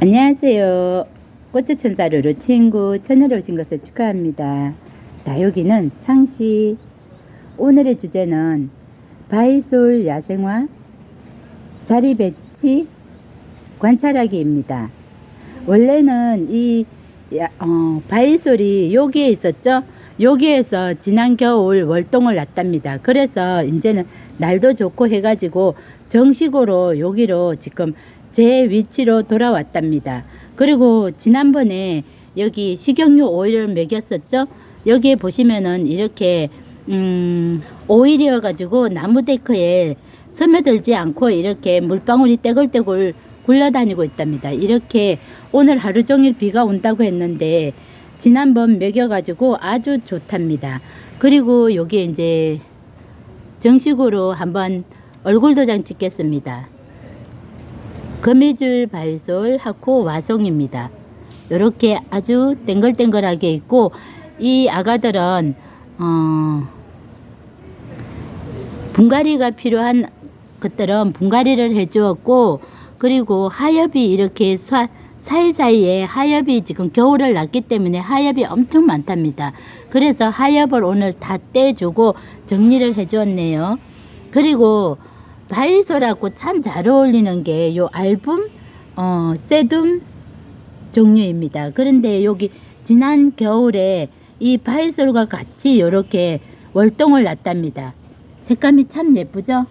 안녕하세요. 꽃주천사 루루 친구 채널에 오신 것을 축하합니다. 나 여기는 상시. 오늘의 주제는 바이솔 야생화 자리 배치 관찰하기입니다. 원래는 이 야- 어, 바이솔이 여기에 있었죠. 여기에서 지난 겨울 월동을 났답니다. 그래서 이제는 날도 좋고 해가지고 정식으로 여기로 지금 제 위치로 돌아왔답니다. 그리고 지난번에 여기 식용유 오일을 먹였었죠. 여기에 보시면은 이렇게 음, 오일이어 가지고 나무 데크에 스며들지 않고 이렇게 물방울이 떼굴떼굴 굴러다니고 있답니다. 이렇게 오늘 하루 종일 비가 온다고 했는데 지난번 먹여 가지고 아주 좋답니다. 그리고 여기 이제 정식으로 한번 얼굴 도장 찍겠습니다. 거미줄 발솔 하코 와송입니다. 이렇게 아주 땡글땡글하게 있고 이 아가들은 어, 분갈이가 필요한 것들은 분갈이를 해주었고 그리고 하엽이 이렇게 사, 사이사이에 하엽이 지금 겨울을 났기 때문에 하엽이 엄청 많답니다. 그래서 하엽을 오늘 다 떼주고 정리를 해주었네요. 그리고 바이소라고 참 잘 어울리는 게 요 알붐, 어, 세둠 종류입니다. 그런데 여기 지난 겨울에 이 바이솔과 같이 이렇게 월동을 났답니다. 색감이 참 예쁘죠?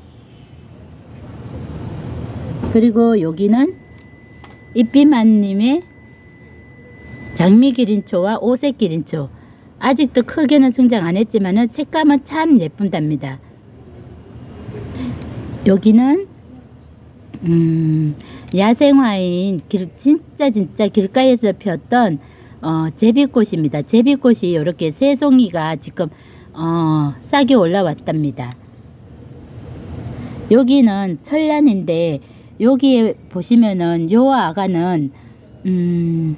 그리고 여기는 이삐만님의 장미기린초와 오색기린초. 아직도 크게는 성장 안 했지만은 색감은 참 예쁜답니다. 여기는 음, 야생화인 길, 진짜 진짜 길가에서 피었던 어, 제비꽃입니다. 제비꽃이 이렇게 세 송이가 지금 어, 싹이 올라왔답니다. 여기는 설란인데 여기에 보시면은 요 아가는 음,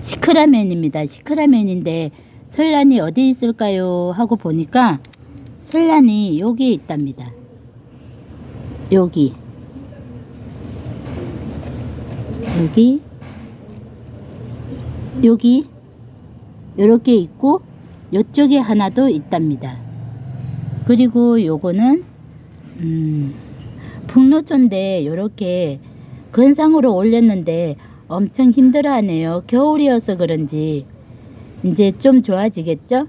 시크라멘입니다. 시크라멘인데 설란이 어디 있을까요? 하고 보니까 설란이 여기에 있답니다. 여기 여기 여기 이렇게 있고 요쪽에 하나도 있답니다. 그리고 요거는 음, 풍노초인데 요렇게 건상으로 올렸는데 엄청 힘들어하네요. 겨울이어서 그런지 이제 좀 좋아지겠죠?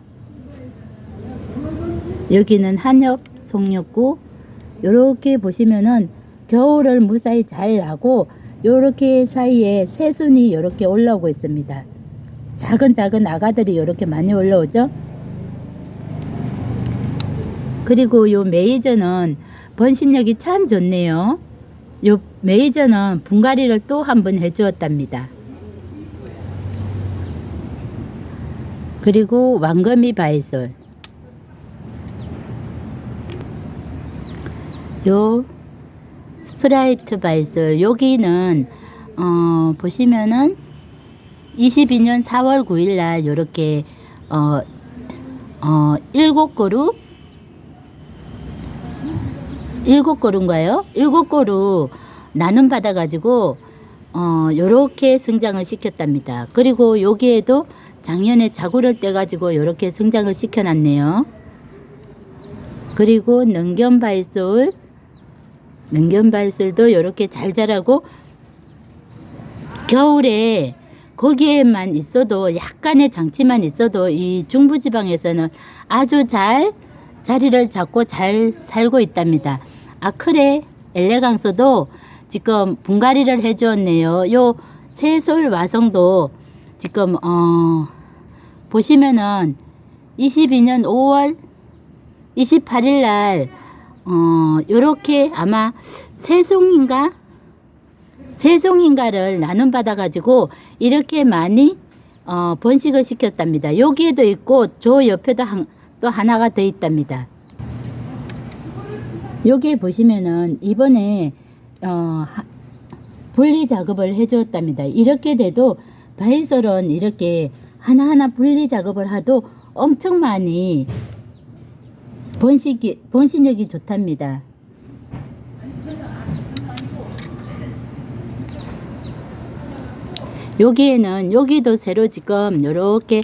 여기는 한엽 송렵고 요렇게 보시면은 겨울을 무사히 잘 나고 요렇게 사이에 새순이 요렇게 올라오고 있습니다. 작은 작은 아가들이 요렇게 많이 올라오죠? 그리고 요 메이저는 번신력이 참 좋네요. 요 메이저는 분갈이를 또 한 번 해주었답니다. 그리고 왕거미 바이솔. 요 스프라이트 바이솔 여기는 어 보시면은 22년 4월 9일 날 요렇게 어, 어, 일곱 그루 일곱 그루인가요? 일곱 그루 나눔 받아 가지고 어, 요렇게 성장을 시켰답니다. 그리고 여기에도 작년에 자구를 떼 가지고 요렇게 성장을 시켜 놨네요. 그리고 능견발솔 능견발솔도 요렇게 잘 자라고 겨울에 거기에만 있어도 약간의 장치만 있어도 이 중부지방에서는 아주 잘 자리를 잡고 잘 살고 있답니다. 아크레 엘레강스도 지금 분갈이를 해주었네요. 요 새솔 와성도 지금 어 보시면은 22년 5월 28일 날 어, 요렇게 아마 세송인가? 세송인가를 나눔 받아가지고 이렇게 많이 어, 번식을 시켰답니다. 여기에도 있고 저 옆에도 한, 또 하나가 더 있답니다. 여기에 보시면은 이번에 어, 하- 분리 작업을 해주었답니다. 이렇게 돼도 바이솔은 이렇게 하나하나 분리 작업을 하도 엄청 많이 번식이, 번식력이 좋답니다. 여기에는 여기도 새로 지금 요렇게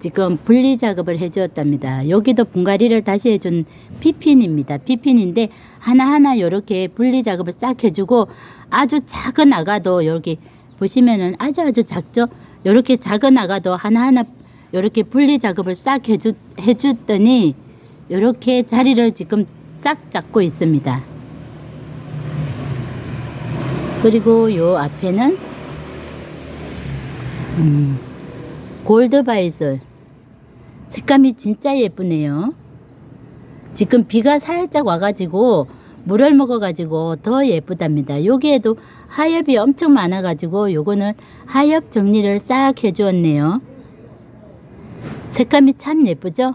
지금 분리 작업을 해 주었답니다. 여기도 분갈이를 다시 해준 피핀입니다. 피핀인데 하나하나 요렇게 분리 작업을 싹 해주고 아주 작은 아가도 여기 보시면은 아주 아주 작죠? 요렇게 작은 아가도 하나하나 요렇게 분리 작업을 싹 해주, 해줬더니 요렇게 자리를 지금 싹 잡고 있습니다. 그리고 요 앞에는 음, 골드 바이솔 색감이 진짜 예쁘네요. 지금 비가 살짝 와가지고 물을 먹어가지고 더 예쁘답니다. 여기에도 하엽이 엄청 많아가지고 요거는 하엽 정리를 싹 해주었네요. 색감이 참 예쁘죠?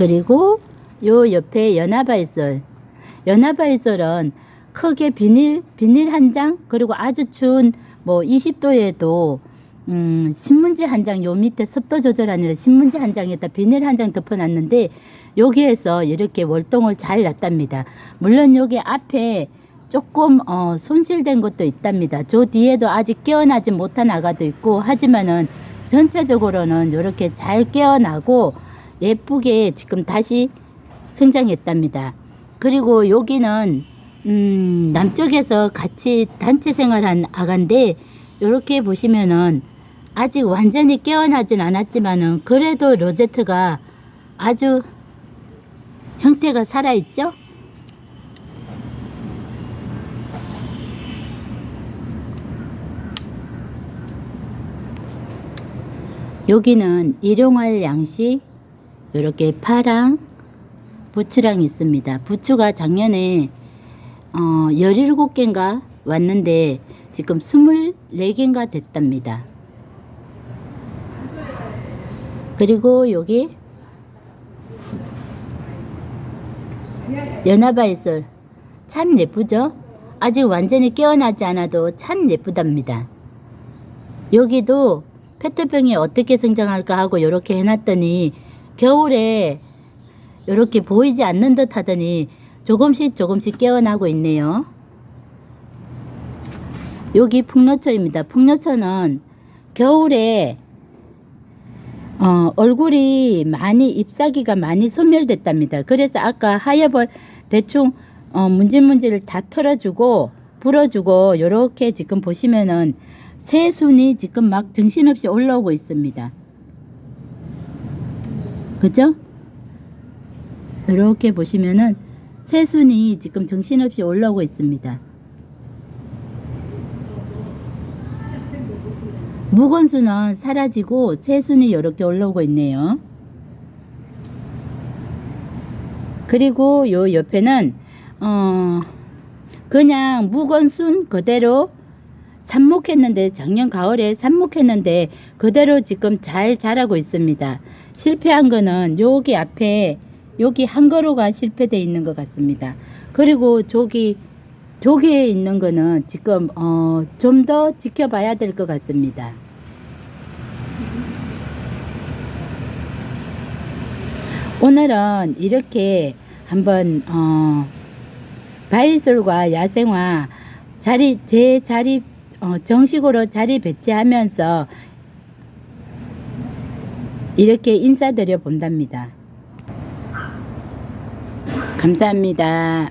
그리고 요 옆에 연화바이솔. 연화바이솔은 크게 비닐, 비닐 한 장, 그리고 아주 추운 뭐 20도에도 음, 신문지 한 장, 요 밑에 습도 조절하느라 신문지 한 장에다 비닐 한 장 덮어놨는데, 여기에서 이렇게 월동을 잘 놨답니다. 물론 여기 앞에 조금, 어, 손실된 것도 있답니다. 저 뒤에도 아직 깨어나지 못한 아가도 있고, 하지만은 전체적으로는 이렇게 잘 깨어나고, 예쁘게 지금 다시 성장했답니다. 그리고 여기는, 음, 남쪽에서 같이 단체 생활한 아가인데, 이렇게 보시면은 아직 완전히 깨어나진 않았지만은 그래도 로제트가 아주 형태가 살아있죠? 여기는 일용할 양식 이렇게 파랑 부추랑 있습니다. 부추가 작년에 어, 17개인가 왔는데 지금 24개인가 됐답니다. 그리고 여기 연화바이솔 참 예쁘죠? 아직 완전히 깨어나지 않아도 참 예쁘답니다. 여기도 페트병이 어떻게 성장할까 하고 이렇게 해놨더니 겨울에 이렇게 보이지 않는 듯 하더니 조금씩 조금씩 깨어나고 있네요. 여기 풍노초입니다. 풍노초는 겨울에 어, 얼굴이 많이 잎사귀가 많이 소멸됐답니다. 그래서 아까 하엽을 대충 어, 문질문질 다 털어주고 불어주고 요렇게 지금 보시면은 새순이 지금 막 정신없이 올라오고 있습니다. 그죠? 이렇게 보시면은 새순이 지금 정신없이 올라오고 있습니다. 묵은수는 사라지고 새순이 이렇게 올라오고 있네요. 그리고 요 옆에는 어 그냥 묵은순 그대로 삽목했는데 작년 가을에 삽목했는데 그대로 지금 잘 자라고 있습니다. 실패한 거는 여기 앞에 여기 한 그루가 실패돼 있는 것 같습니다. 그리고 저기 저기에 있는 거는 지금 어, 좀 더 지켜봐야 될 것 같습니다. 오늘은 이렇게 한번 어, 바이솔과 야생화 자리 제 자리 어, 정식으로 자리 배치하면서 이렇게 인사드려 본답니다. 감사합니다.